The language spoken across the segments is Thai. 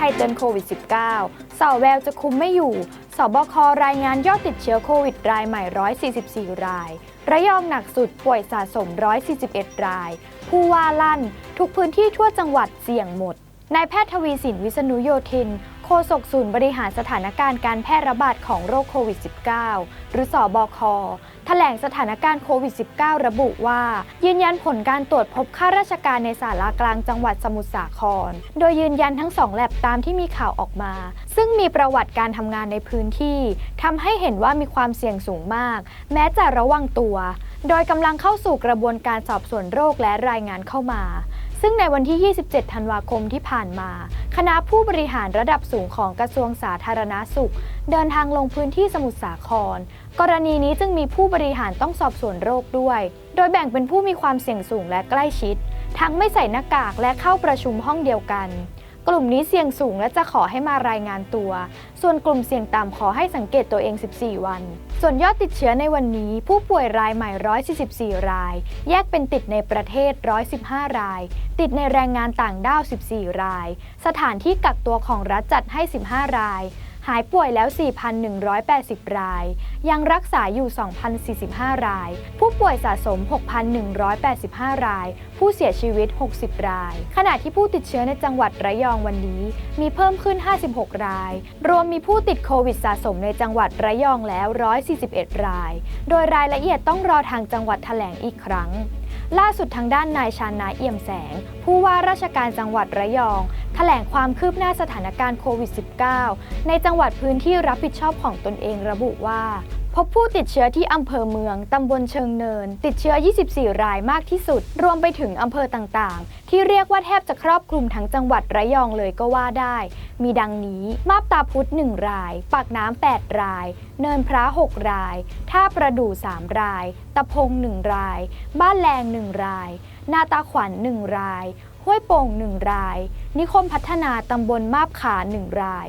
ทยเตือนโควิด -19 สาวแววจะคุมไม่อยู่ สบครายงานยอดติดเชื้อโควิดรายใหม่ 144 ราย ระยองหนักสุดป่วยสะสม 141 ราย ผู้ว่าลั่น ทุกพื้นที่ทั่วจังหวัดเสี่ยงหมดนายแพทย์ทวีสินวิษณุโยธิน ษกศูนย์บริหารสถานการณ์การแพร่ระบาดของโรคโควิด -19 หรือสอบคแถลงสถานการณ์โควิด -19 ระบุว่า ยืนยันผลการตรวจพบข้าราชการในสารากลางจังหวัดสมุทรสาคร โดยยืนยันทั้งสองแลบตามที่มีข่าวออกมา ซึ่งมีประวัติการทำงานในพื้นที่ทำให้เห็นว่ามีความเสี่ยงสูงมาก แม้จะระวังตัว โดยกำลังเข้าสู่กระบวนการสอบสวนโรคและรายงานเข้ามา ซึ่งในวันที่ 27 ธันวาคมที่ผ่านมา คณะผู้บริหารระดับสูงของกระทรวงสาธารณาสุข เดินทางลงพื้นที่สมุทรสาคร กรณีนี้จึงมีผู้บริหารต้องสอบสวนโรคด้วย โดยแบ่งเป็นผู้มีความเสี่ยงสูงและใกล้ชิด ทั้งไม่ใส่หน้ากากและเข้าประชุมห้องเดียวกัน กลุ่มนี้เสี่ยงสูงและจะขอให้มารายงานตัว ส่วนกลุ่มเสี่ยงต่ำขอให้สังเกตตัวเอง 14 วัน ส่วนยอดติดเชื้อในวันนี้ ผู้ป่วยรายใหม่ 144 ราย แยกเป็นติดในประเทศ 115 ราย ติดในแรงงานต่างด้าว 14 ราย สถานที่กักตัวของรัฐจัดให้ 15 ราย หายป่วยแล้ว 4,180 ราย ยังรักษาอยู่ 2,045 ราย ผู้ป่วยสะสม 6,185 ราย ผู้เสียชีวิต 60 ราย ขณะที่ผู้ติดเชื้อในจังหวัดระยองวันนี้ มีเพิ่มขึ้น 56 ราย รวมมีผู้ติดโควิดสะสมในจังหวัดระยองแล้ว 141 ราย โดยรายละเอียดต้องรอทางจังหวัดแถลงอีกครั้ง ล่าสุดทางด้านนายชานาเอี่ยมแสง ผู้ว่าราชการจังหวัดระยองแถลงความคืบหน้าสถานการณ์โควิด -19 ในจังหวัดพื้นที่รับผิดชอบของตนเองระบุว่า พบผู้ติดเชื้อที่อำเภอเมือง ตำบลเชิงเนิน ติดเชื้อ 24 รายมากที่สุด รวมไปถึงอำเภอต่างๆ ที่เรียกว่าแทบจะครอบคลุมทั้งจังหวัดระยองเลยก็ว่าได้ มีดังนี้ มาบตาพุธ 1 ราย ปากน้ำ 8 ราย เนินพระ 6 ราย ท่าประดู่ 3 ราย ตะพง 1 ราย บ้านแรง 1 ราย นาตาขวัญ 1 ราย ห้วยโป่ง 1 ราย นิคมพัฒนาตำบลมาบขา 1 ราย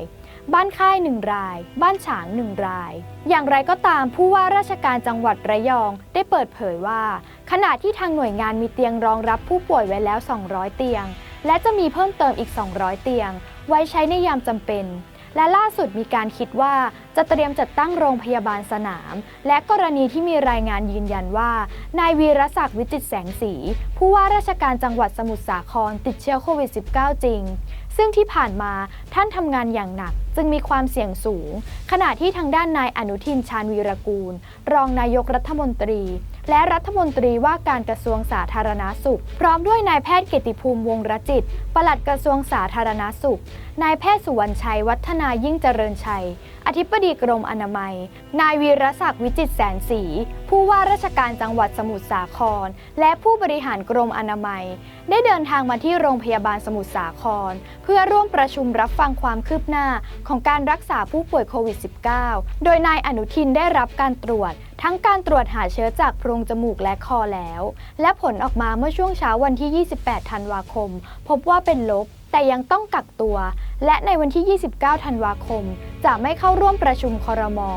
บ้านค่าย1ราย บ้านฉาง1ราย อย่างไรก็ตามผู้ว่าราชการจังหวัดระยองได้เปิดเผยว่า ขณะที่ทางหน่วยงานมีเตียงรองรับผู้ป่วยไว้แล้ว 200 เตียง และจะมีเพิ่มเติมอีก 200 เตียง ไว้ใช้ในยามจำเป็น และล่าสุดมีการคิดว่าจะเตรียมจัดตั้งโรงพยาบาลสนาม และกรณีที่มีรายงานยืนยันว่านายวีรศักดิ์วิจิตแสงสี ผู้ว่าราชการจังหวัดสมุทรสาครติดเชื้อโควิด -19 จริง ซึ่งที่ผ่านมาท่านทำงานอย่างหนัก จึงมีความเสี่ยงสูง ขณะที่ทางด้านนายอนุทินชาญวีรกูล รองนายกรัฐมนตรีและรัฐมนตรีว่าการกระทรวงสาธารณาสุข พร้อมด้วยนายแพทย์เกยรติภูมิวงรจิต ปลัดกระทรวงสาธารณาสุข นายแพทย์สุวรรณชัยวัฒนายิ่งเจริญชัย อธิบดีกรมอนามัย นายวีรศักดิ์วิจิตแสนสีผู้ว่าราชการจังหวัดสมุทรสาคร และผู้บริหารกรมอนามัย ได้เดินทางมาที่โรงพยาบาลสมุทรสาคร เพื่อร่วมประชุมรับฟังความคืบหน้าของการรักษาผู้ป่วยโควิด -19 โดยนายอนุทินได้รับการตรวจ ทั้งการตรวจหาเชื้อจากโพรงจมูกและคอแล้ว และผลออกมาเมื่อช่วงเช้าวันที่ 28 ธันวาคม พบว่าเป็นลบ แต่ยังต้องกักตัว และในวันที่ 29 ธันวาคม จะไม่เข้าร่วมประชุมคอรมอ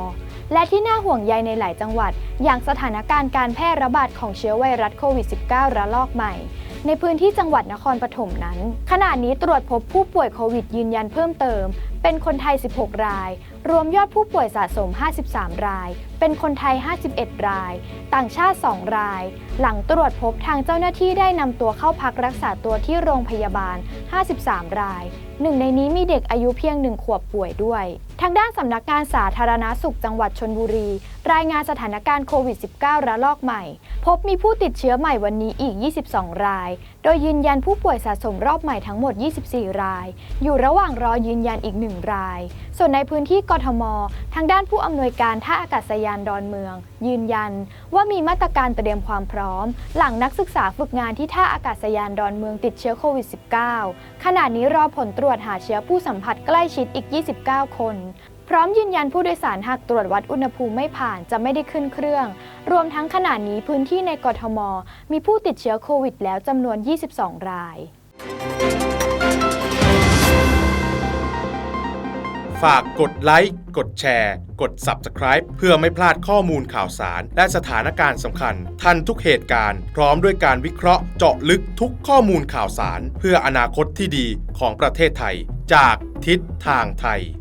และที่น่าห่วงใยในหลายจังหวัด อย่างสถานการณ์การแพร่ระบาดของเชื้อไวรัสโควิด -19 ระลอกใหม่ ในพื้นที่จังหวัดนครปฐมนั้น ขณะนี้ตรวจพบผู้ป่วยโควิดยืนยันเพิ่มเติม เป็นคนไทย 16 ราย รวมยอดผู้ป่วยสะสม 53 ราย เป็นคนไทย 51 ราย ต่างชาติ 2 ราย หลังตรวจพบทางเจ้าหน้าที่ได้นำตัวเข้าพักรักษาตัวที่โรงพยาบาล 53 ราย หนึ่งในนี้มีเด็กอายุเพียงหนึ่งขวบป่วยด้วย ทางด้านสำนักงานสาธารณาสุขจังหวัดชนบุรี รายงานสถานการณ์โควิด -19 ระลอกใหม่ พบมีผู้ติดเชื้อใหม่วันนี้อีก 22 ราย โดยยืนยันผู้ป่วยสะสมรอบใหม่ทั้งหมด 24 ราย อยู่ระหว่างรอยืนยันอีก 1 ราย ส่วนในพื้นที่กทม ทางด้านผู้อำนวยการท่าอากาศยานดอนเมือง ยืนยันว่ามีมาตรการเตรียมความพร้อม หลังนักศึกษาฝึกงานที่ท่าอากาศยานดอนเมืองติดเชื้อโควิด -19 ขณะนี้รอผลตรวจหาเชื้อผู้สัมผัสใกล้ชิดอีก 29 คน พร้อมยืนยันผู้โดยสารหากตรวจวัดอุณหภูมิไม่ผ่านจะไม่ได้ขึ้นเครื่อง รวมทั้งขณะนี้พื้นที่ในกทม มีผู้ติดเชื้อโควิดแล้วจำนวน 22 ราย ฝากกดไลค์ กดแชร์ กด Subscribe เพื่อไม่พลาดข้อมูลข่าวสาร และสถานการณ์สำคัญ ทันทุกเหตุการณ์ พร้อมด้วยการวิเคราะห์เจาะลึกทุกข้อมูลข่าวสาร เพื่ออนาคตที่ดีของประเทศไทย จากทิศทางไทย